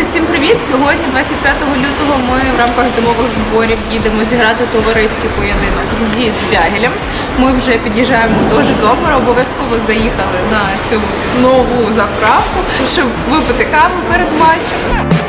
Сьогодні, 25 лютого, ми в рамках зимових зборів їдемо зіграти товариський поєдинок з Ді з Дягелем. Ми вже під'їжджаємо до Житомира, обов'язково заїхали на цю нову заправку, щоб випити каву перед матчем.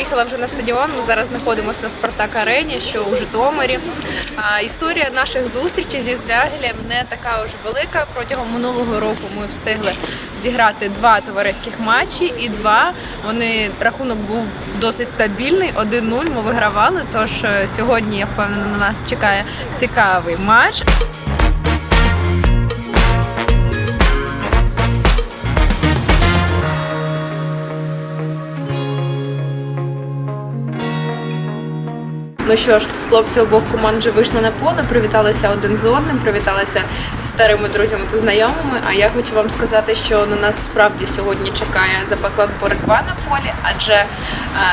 Приїхала вже на стадіон. Ми зараз знаходимося на Спартак Арені, що у Житомирі. А, історія наших зустрічей зі Звягелем не така вже велика. Протягом минулого року ми встигли зіграти два товариських матчі, і два вони рахунок був досить стабільний. 1-0 ми вигравали. Тож е, сьогодні я впевнена на нас чекає цікавий матч. Ну що ж, хлопці обох команд вже вийшли на поле, привіталися один з одним, привіталися старими друзями та знайомими. А я хочу вам сказати, що на нас справді сьогодні чекає запекла боротьба на полі, адже е,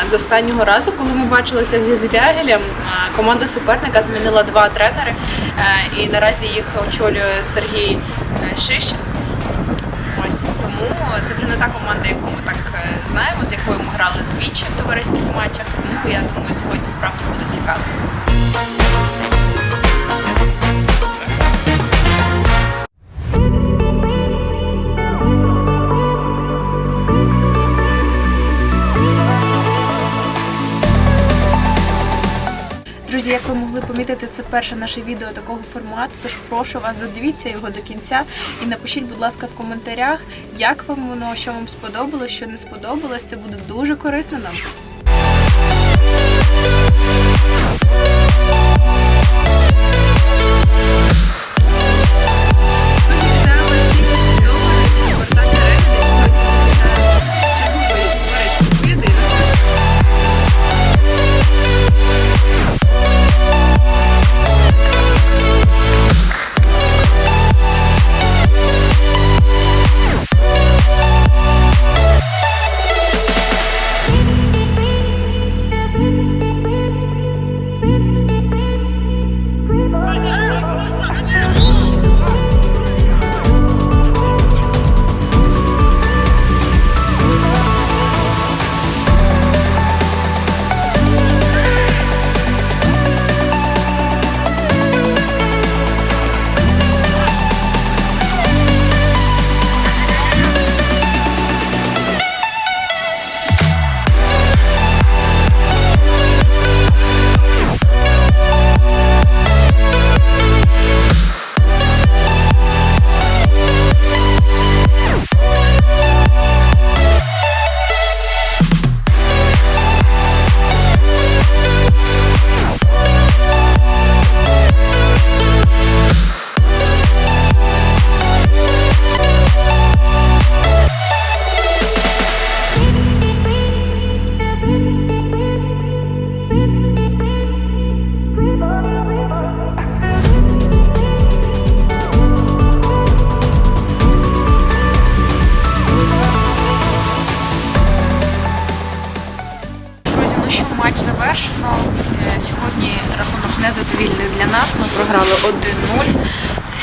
з останнього разу, коли ми бачилися зі Звягелем, е, команда суперника змінила два тренери, е, і наразі їх очолює Сергій Шищенко. Ось тому це вже не та команда, яку ми так е, знаємо, з якою ми грали двічі в товариських матчах. Тому я думаю, сьогодні справді буде цікаво. Друзі, як ви могли помітити, це перше наше відео такого формату. Тож прошу вас, додивіться його до кінця і напишіть, будь ласка, в коментарях, як вам воно, що вам сподобалось, що не сподобалось. Це буде дуже корисно нам. Незадовільний для нас. Ми програли 1-0.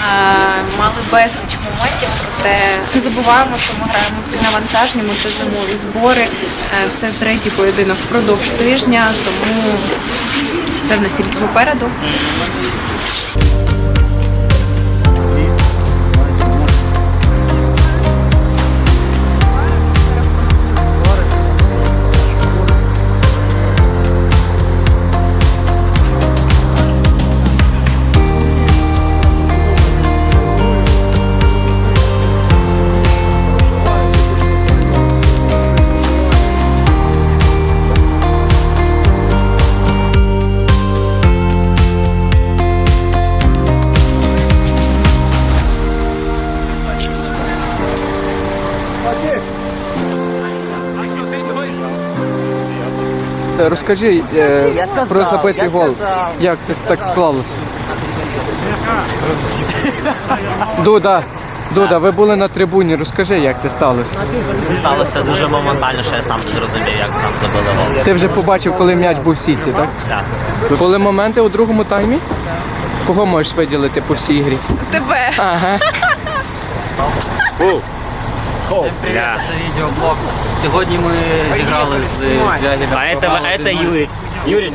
Е, Мали безліч моментів, проте не забуваємо, що ми граємо в навантажному, це зимові збори. Е, Це третій поєдинок впродовж тижня, тому все в нас тільки попереду. Розкажи е, сказав, про забитий гол. сказав. Як це так склалося? Дуда, Дуда, ви були на трибуні, розкажи, як це сталося. Сталося дуже моментально, що я сам не зрозумів, як там забили гол. Ти вже побачив, коли м'яч був в сіті, так? Так. Були моменти у другому таймі? Кого можеш виділити по всій грі? Тебе. Привіт, это видеоблог. Сьогодні ми зіграли з Звягелем. А это, это Юрий. Юрий.